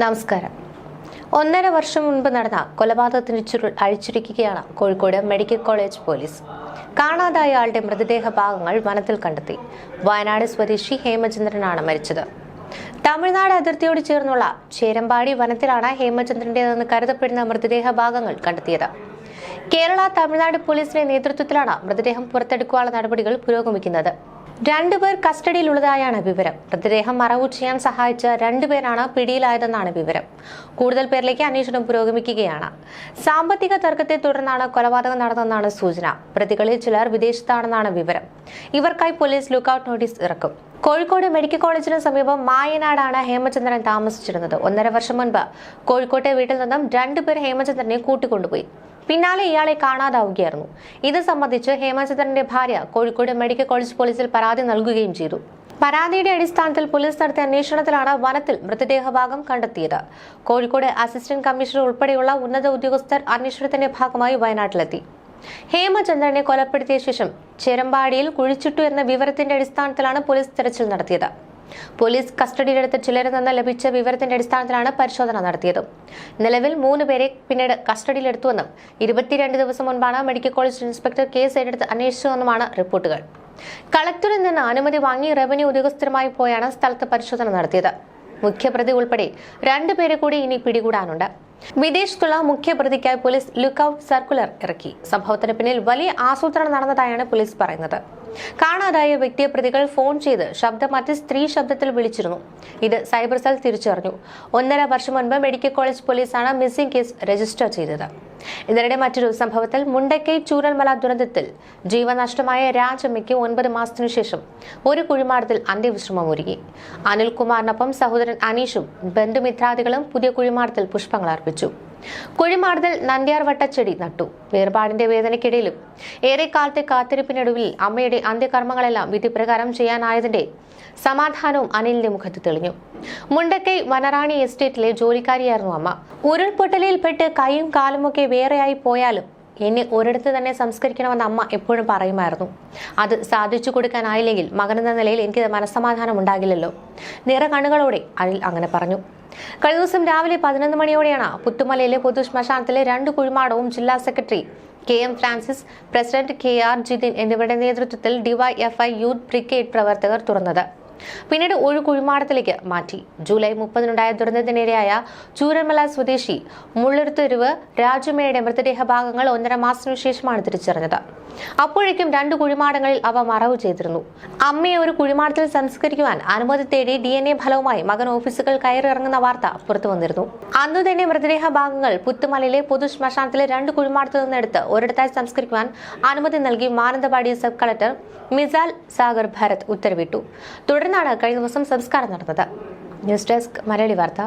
നമസ്കാരം. ഒന്നര വർഷം മുൻപ് നടന്ന കൊലപാതകത്തിന് ചുരുൾ അഴിച്ചിരിക്കുകയാണ് കോഴിക്കോട് മെഡിക്കൽ കോളേജ് പോലീസ്. കാണാതായ ആളുടെ മൃതദേഹ ഭാഗങ്ങൾ വനത്തിൽ കണ്ടെത്തി. വയനാട് സ്വദേശി ഹേമചന്ദ്രനാണ് മരിച്ചത്. തമിഴ്നാട് അതിർത്തിയോട് ചേർന്നുള്ള ചേരമ്പാടി വനത്തിലാണ് ഹേമചന്ദ്രന്റേതെന്ന് കരുതപ്പെടുന്ന മൃതദേഹ ഭാഗങ്ങൾ കണ്ടെത്തിയത്. കേരള തമിഴ്നാട് പോലീസിന്റെ നേതൃത്വത്തിലാണ് മൃതദേഹം പുറത്തെടുക്കാനുള്ള നടപടികൾ പുരോഗമിക്കുന്നത്. രണ്ടുപേർ കസ്റ്റഡിയിലുള്ളതായാണ് വിവരം. മൃതദേഹം മറവു ചെയ്യാൻ സഹായിച്ച രണ്ടുപേരാണ് പിടിയിലായതെന്നാണ് വിവരം. കൂടുതൽ പേരിലേക്ക് അന്വേഷണം പുരോഗമിക്കുകയാണ്. സാമ്പത്തിക തർക്കത്തെ തുടർന്നാണ് കൊലപാതകം നടന്നതെന്നാണ് സൂചന. പ്രതികളിൽ ചിലർ വിദേശത്താണെന്നാണ് വിവരം. ഇവർക്കായി പോലീസ് ലുക്കൌട്ട് നോട്ടീസ് ഇറക്കും. കോഴിക്കോട് മെഡിക്കൽ കോളേജിന് സമീപം മായനാടാണ് ഹേമചന്ദ്രൻ താമസിച്ചിരുന്നത്. ഒന്നര വർഷം മുൻപ് കോഴിക്കോട്ടെ വീട്ടിൽ നിന്നും രണ്ടുപേർ ഹേമചന്ദ്രനെ കൂട്ടിക്കൊണ്ടുപോയി. പിന്നാലെ ഇയാളെ കാണാതാവുകയായിരുന്നു. ഇത് സംബന്ധിച്ച് ഹേമചന്ദ്രന്റെ ഭാര്യ കോഴിക്കോട് മെഡിക്കൽ കോളേജ് പോലീസിൽ പരാതി നൽകുകയും ചെയ്തു. പരാതിയുടെ അടിസ്ഥാനത്തിൽ പോലീസ് നടത്തിയ അന്വേഷണത്തിലാണ് വനത്തിൽ മൃതദേഹഭാഗം കണ്ടെത്തിയത്. കോഴിക്കോട് അസിസ്റ്റന്റ് കമ്മീഷണർ ഉൾപ്പെടെയുള്ള ഉന്നത ഉദ്യോഗസ്ഥർ അന്വേഷണത്തിന്റെ ഭാഗമായി വയനാട്ടിലെത്തി. ഹേമചന്ദ്രനെ കൊലപ്പെടുത്തിയ ശേഷം ചേരമ്പാടിയിൽ കുഴിച്ചിട്ടു എന്ന വിവരത്തിന്റെ അടിസ്ഥാനത്തിലാണ് പോലീസ് തെരച്ചിൽ നടത്തിയത്. പോലീസ് കസ്റ്റഡിയിലെടുത്ത ചിലരിൽ നിന്ന് ലഭിച്ച വിവരത്തിന്റെ അടിസ്ഥാനത്തിലാണ് പരിശോധന നടത്തിയത്. നിലവിൽ മൂന്ന് പേരെ പിന്നീട് കസ്റ്റഡിയിലെടുത്തുവെന്നും ഇരുപത്തിരണ്ട് ദിവസം മുൻപാണ് മെഡിക്കൽ കോളേജ് ഇൻസ്പെക്ടർ കേസ് ഏറ്റെടുത്ത് അന്വേഷിച്ചതെന്നുമാണ് റിപ്പോർട്ടുകൾ. കളക്ടറിൽ നിന്ന് അനുമതി വാങ്ങി റവന്യൂ ഉദ്യോഗസ്ഥരുമായി പോയാണ് സ്ഥലത്ത് പരിശോധന നടത്തിയത്. മുഖ്യപ്രതി ഉൾപ്പെടെ രണ്ടുപേരെ കൂടി ഇനി പിടികൂടാനുണ്ട്. വിദേശത്തുള്ള മുഖ്യപ്രതിക്കായി പോലീസ് ലുക്ക് ഔട്ട് സർക്കുലർ ഇറക്കി. സംഭവത്തിന് പിന്നിൽ വലിയ ആസൂത്രണം നടന്നതായാണ് പോലീസ് പറയുന്നത്. കാണാതായ വ്യക്തിയെ പ്രതികൾ ഫോൺ ചെയ്ത് ശബ്ദം മാറ്റി സ്ത്രീ ശബ്ദത്തിൽ വിളിച്ചിരുന്നു. ഇത് സൈബർ സെൽ തിരിച്ചറിഞ്ഞു. ഒന്നര വർഷം മുൻപ് മെഡിക്കൽ കോളേജ് പോലീസാണ് മിസ്സിംഗ് കേസ് രജിസ്റ്റർ ചെയ്തത്. ഇതിനിടെ മറ്റൊരു സംഭവത്തിൽ മുണ്ടക്കൈ ചൂരൽമല ദുരന്തത്തിൽ ജീവനഷ്ടമായ രാജമ്മയ്ക്ക് ഒൻപത് മാസത്തിനു ശേഷം ഒരു കുഴിമാടത്തിൽ അന്ത്യവിശ്രമം ഒരുങ്ങി അനിൽകുമാറിനൊപ്പം സഹോദരൻ അനീഷും ബന്ധുമിത്രാദികളും പുതിയ കുഴിമാടത്തിൽ പുഷ്പങ്ങൾ അർപ്പിച്ചു. കുഴിമാടത്തിൽ നന്ദ്യാർ വട്ടച്ചെടി നട്ടു. വേർപാടിന്റെ വേദനയ്ക്കിടയിലും ഏറെക്കാലത്തെ കാത്തിരിപ്പിനൊടുവിൽ അമ്മയുടെ അന്ത്യകർമ്മങ്ങളെല്ലാം വിധിപ്രകാരം ചെയ്യാനായതിന്റെ സമാധാനവും അനിലിന്റെ മുഖത്ത് തെളിഞ്ഞു. മുണ്ടക്കൈ വനറാണി എസ്റ്റേറ്റിലെ ജോലിക്കാരിയായിരുന്നു അമ്മ. ഉരുൾപൊട്ടലിൽപ്പെട്ട് കൈയും കാലുമൊക്കെ വേറെയായി പോയാലും എന്നെ ഒരിടത്ത് തന്നെ സംസ്കരിക്കണമെന്ന് അമ്മ എപ്പോഴും പറയുമായിരുന്നു. അത് സാധിച്ചു കൊടുക്കാനായില്ലെങ്കിൽ മകനെന്ന നിലയിൽ എനിക്ക് മനസ്സമാധാനം ഉണ്ടാകില്ലല്ലോ. നിറ കണ്ണുകളോടെ അനിൽ അങ്ങനെ പറഞ്ഞു. കഴിഞ്ഞ ദിവസം രാവിലെ പതിനൊന്ന് മണിയോടെയാണ് പുത്തുമലയിലെ പൊതു ശ്മശാനത്തിലെ രണ്ട് കുഴിമാടവും ജില്ലാ secretary K M Francis president K R Jithin എന്നിവരുടെ നേതൃത്വത്തിൽ ഡിവൈഎഫ്ഐ യൂത്ത് ബ്രിഗേഡ് പ്രവർത്തകർ തുറന്നത്. പിന്നീട് ഒരു കുഴിമാടത്തിലേക്ക് മാറ്റി. ജൂലൈ മുപ്പതിനുണ്ടായ ദുരന്തത്തിനിരയായ ചൂരമല സ്വദേശി മുള്ളെടുത്തെരുവ് രാജുമേയുടെ മൃതദേഹ ഭാഗങ്ങൾ ഒന്നര മാസത്തിനു ശേഷമാണ് തിരിച്ചറിഞ്ഞത്. അപ്പോഴേക്കും രണ്ട് കുഴിമാടങ്ങളിൽ അവ മറവ് ചെയ്തിരുന്നു. അമ്മയെ ഒരു കുഴിമാടത്തിൽ സംസ്കരിക്കുവാൻ അനുമതി തേടി ഡി എൻ എ ഫലവുമായി മകൻ ഓഫീസുകൾ കയറിറങ്ങുന്ന വാർത്ത പുറത്തു വന്നിരുന്നു. അന്നു തന്നെ മൃതദേഹ ഭാഗങ്ങൾ പുത്തുമലയിലെ പൊതു ശ്മശാനത്തിലെ രണ്ട് കുഴിമാടത്തിൽ നിന്നെടുത്ത് ഒരിടത്തായി സംസ്കരിക്കുവാൻ അനുമതി നൽകി മാനന്തവാടി സബ് കളക്ടർ മിസാൽ സാഗർ ഭരത് ഉത്തരവിട്ടു. തുടർന്നാണ് കഴിഞ്ഞ ദിവസം സംസ്കാരം നടന്നത്. ന്യൂസ് ഡെസ്ക് മലയാളി വാർത്ത.